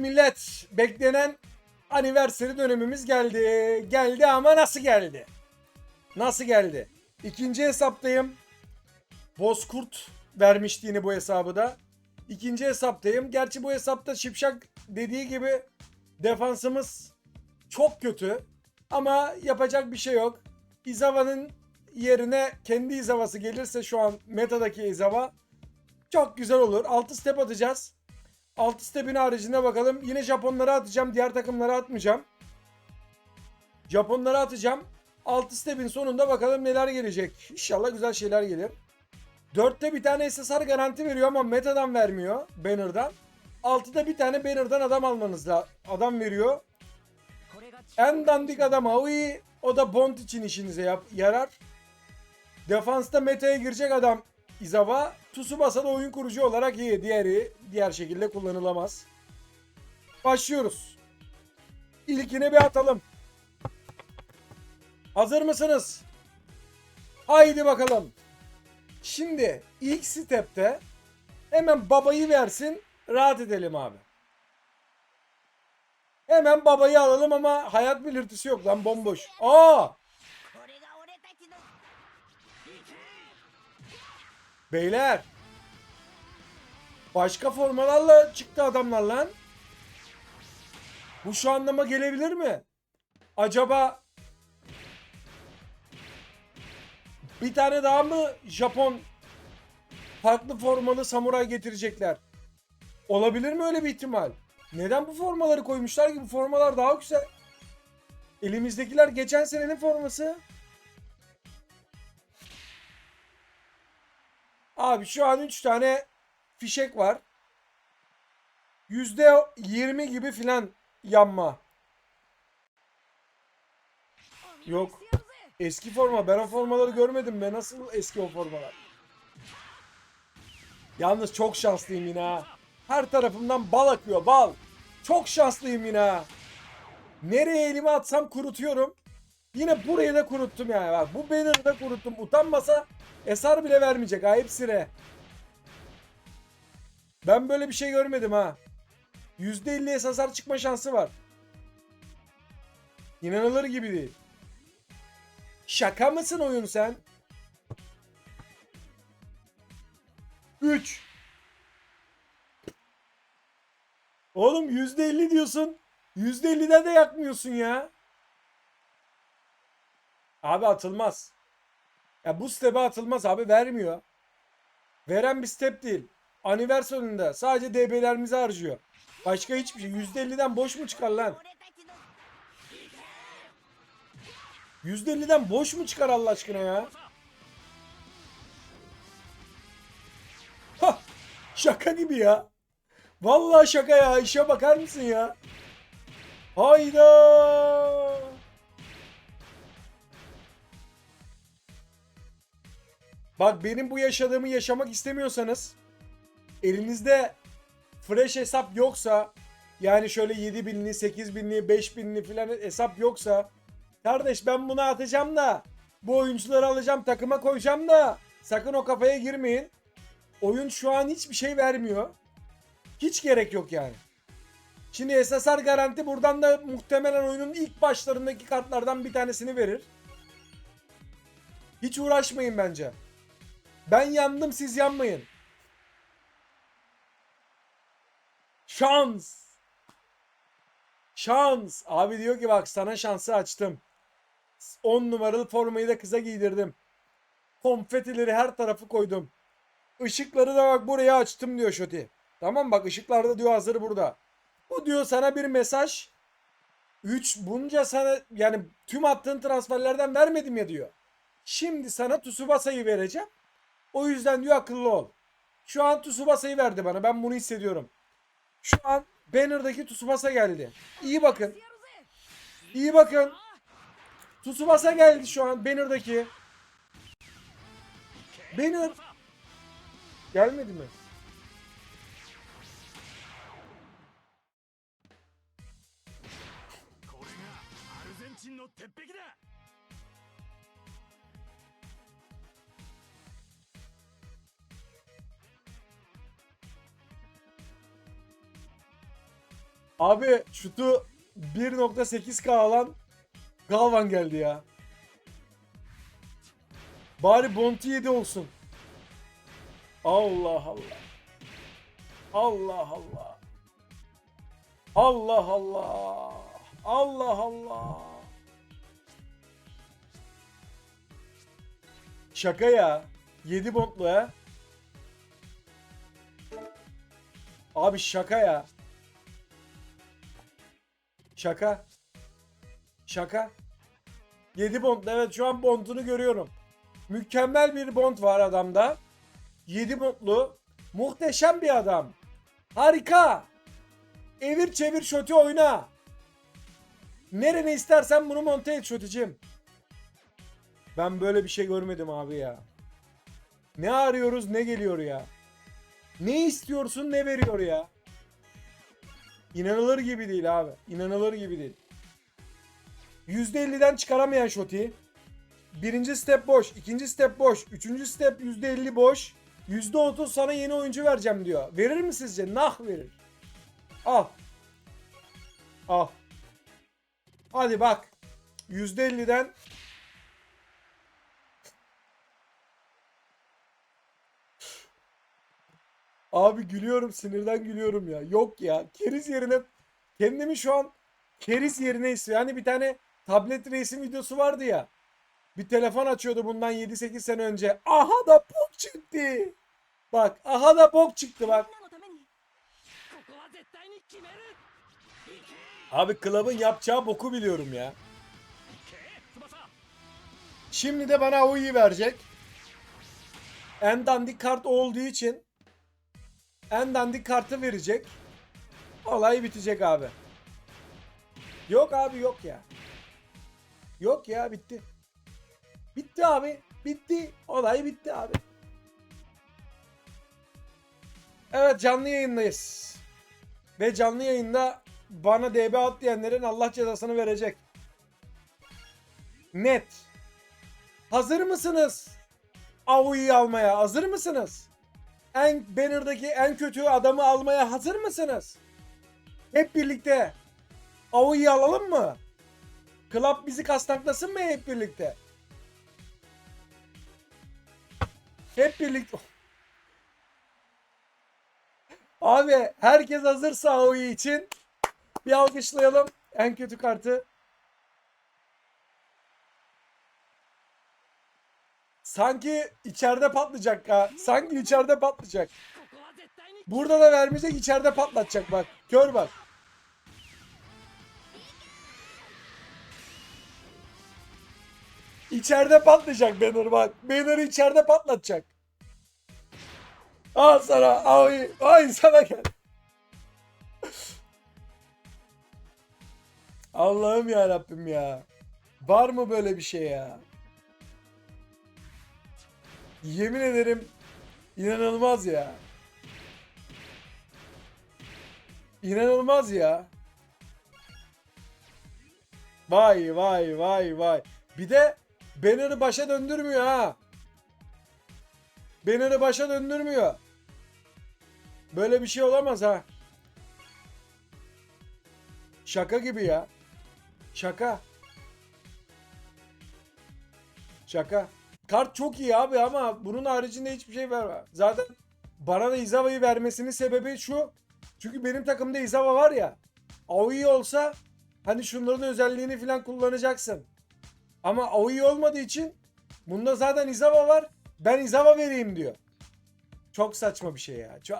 millet beklenen aniversary dönemimiz geldi. Geldi ama nasıl geldi? Nasıl geldi? İkinci hesaptayım. Bozkurt vermişti yine bu hesabı da. İkinci hesaptayım. Gerçi bu hesapta Şipşak dediği gibi defansımız çok kötü. Ama yapacak bir şey yok. Izawa'nın yerine kendi Izawa'sı gelirse şu an metadaki Izawa çok güzel olur. 6 step atacağız. 6 step'in haricinde bakalım. Yine Japonlara atacağım. Diğer takımlara atmayacağım. Japonlara atacağım. 6 step'in sonunda bakalım neler gelecek. İnşallah güzel şeyler gelir. 4'te bir tane SSR garanti veriyor ama metadan vermiyor. Banner'dan. 6'da bir tane banner'dan adam almanız da adam veriyor. En dandik adam Aoi. O da Bond için işinize yap, yarar. Defansta meta'ya girecek adam Izawa. Tsubasa da oyun kurucu olarak iyi. Diğeri diğer şekilde kullanılamaz. Başlıyoruz. İlkine bir atalım. Hazır mısınız? Haydi bakalım. Şimdi ilk stepte hemen babayı versin rahat edelim abi. Hemen babayı alalım ama hayat belirtisi yok lan bomboş. Aa! Beyler. Başka formalarla çıktı adamlar lan. Bu şu anlama gelebilir mi? Acaba bir tane daha mı Japon farklı formalı samuray getirecekler? Olabilir mi öyle bir ihtimal? Neden bu formaları koymuşlar ki? Bu formalar daha güzel. Elimizdekiler geçen senenin forması. Abi şu an 3 tane fişek var. %20 gibi filan yanma. Yok. Eski forma. Ben o formaları görmedim be. Nasıl eski o formalar? Yalnız çok şanslıyım yine ha. Her tarafımdan bal akıyor bal. Çok şanslıyım yine ha. Nereye elimi atsam kurutuyorum. Yine burayı da kuruttum yani. Bak bu banner'ı da kuruttum. Utanmasa eser bile vermeyecek ha hepsine. Ben böyle bir şey görmedim ha. %50 SSR çıkma şansı var. İnanılır gibi değil. Şaka mısın oyun sen? 3 Oğlum %50 diyorsun. %50'den de yakmıyorsun ya. Abi atılmaz. Ya bu step'e atılmaz abi vermiyor. Veren bir step değil. Aniversonunda sadece DB'lerimizi harcıyor. Başka hiçbir şey. %50'den boş mu çıkar lan? %50'den boş mu çıkar Allah aşkına ya? Hah, şaka gibi ya. Vallahi şaka ya. İşe bakar mısın ya? Hayda! Bak benim bu yaşadığımı yaşamak istemiyorsanız elinizde fresh hesap yoksa yani şöyle 7000'li, 8000'li, 5000'li falan hesap yoksa kardeş ben bunu atacağım da bu oyuncuları alacağım takıma koyacağım da sakın o kafaya girmeyin. Oyun şu an hiçbir şey vermiyor. Hiç gerek yok yani. Şimdi SSR garanti buradan da muhtemelen oyunun ilk başlarındaki kartlardan bir tanesini verir. Hiç uğraşmayın bence. Ben yandım siz yanmayın. Şans. Şans. Abi diyor ki bak sana şansı açtım. 10 numaralı formayı da kıza giydirdim. Konfetileri her tarafı koydum. Işıkları da bak buraya açtım diyor Şoti. Tamam bak ışıklar da diyor hazır burada. Bu diyor sana bir mesaj. 3 bunca sana yani tüm attığın transferlerden vermedim ya diyor. Şimdi sana Tsubasa'yı vereceğim. O yüzden diyor akıllı ol. Şu an Tsubasa'yı verdi bana. Ben bunu hissediyorum. Şu an banner'daki Tsubasa geldi. İyi bakın. İyi bakın. Tsubasa geldi şu an banner'daki. Banner gelmedi mi? Abi şutu 1.8k alan Galvan geldi ya. Bari Bonti 7 olsun. Allah Allah. Allah Allah. Allah Allah. Allah Allah. Şaka ya. 7 bondlu ha. Abi şaka ya. Şaka. Şaka. 7 bond. Evet şu an bondunu görüyorum. Mükemmel bir bond var adamda. 7 bondlu. Muhteşem bir adam. Harika. Evir çevir şoti oyna. Nerene istersen bunu monte et şoticim. Ben böyle bir şey görmedim abi ya. Ne arıyoruz ne geliyor ya. Ne istiyorsun ne veriyor ya. İnanılır gibi değil abi. İnanılır gibi değil. %50'den çıkaramayan Şoti. Birinci step boş. ikinci step boş. Üçüncü step %50 boş. %30 sana yeni oyuncu vereceğim diyor. Verir mi sizce? Nah verir. Al. Al. Hadi bak. %50'den Abi gülüyorum sinirden gülüyorum ya. Yok ya. Keriz yerine kendimi şu an keriz yerine istiyor. Yani bir tane tablet resim videosu vardı ya. Bir telefon açıyordu bundan 7-8 sene önce. Aha da bok çıktı. Bak aha da bok çıktı bak. Abi Club'ın yapacağı boku biliyorum ya. Şimdi de bana Oi'yi verecek. En dandik kart olduğu için en dandik kartı verecek. Olay bitecek abi. Yok abi yok ya. Yok ya bitti. Bitti abi. Bitti. Olay bitti abi. Evet canlı yayındayız. Ve canlı yayında bana DB at diyenlerin Allah cezasını verecek. Net. Hazır mısınız? Aoi'yi almaya hazır mısınız? En banner'daki en kötü adamı almaya hazır mısınız? Hep birlikte Aoi'yi alalım mı? Club bizi kastaklasın mı hep birlikte? Hep birlikte. Abi herkes hazırsa Aoi için bir alkışlayalım. En kötü kartı Sanki içeride patlayacak ha. Sanki içeride patlayacak. Burada da vermeyecek içeride patlatacak bak. Kör bak. İçeride patlayacak Banner bak. Banner'ı içeride patlatacak. Al sana. Ay, ay sana gel. Allah'ım ya Rabbim ya. Var mı böyle bir şey ya? Yemin ederim inanılmaz ya. İnanılmaz ya. Vay vay vay vay. Bir de Banner'ı başa döndürmüyor ha. Banner'ı başa döndürmüyor. Böyle bir şey olamaz ha. Şaka gibi ya. Şaka. Şaka. Kart çok iyi abi ama bunun haricinde hiçbir şey verme. Zaten bana da Izawa'yı vermesinin sebebi şu. Çünkü benim takımda Izawa var ya. Aoi olsa hani şunların özelliğini falan kullanacaksın. Ama Aoi olmadığı için bunda zaten Izawa var. Ben Izawa vereyim diyor. Çok saçma bir şey ya. Çok,